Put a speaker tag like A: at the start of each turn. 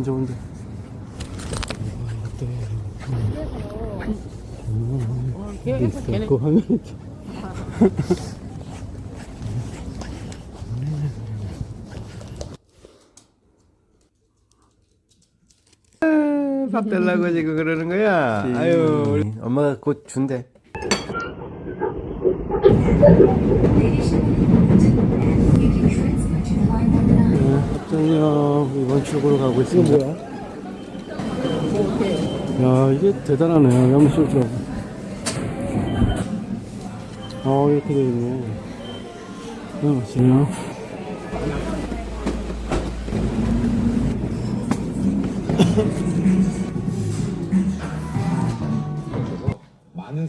A: 안
B: 좋은데. 아,
C: 밥 달라고 지금 그러는 거야. 아유, 엄마가 곧 준대.
B: 합정역 이번 출구로 가고 있습니다. 이거 뭐야? 야 이게 대단하네요. 염술적. 어 이렇게 되어 있네. 너무 멋지네요.
D: 많은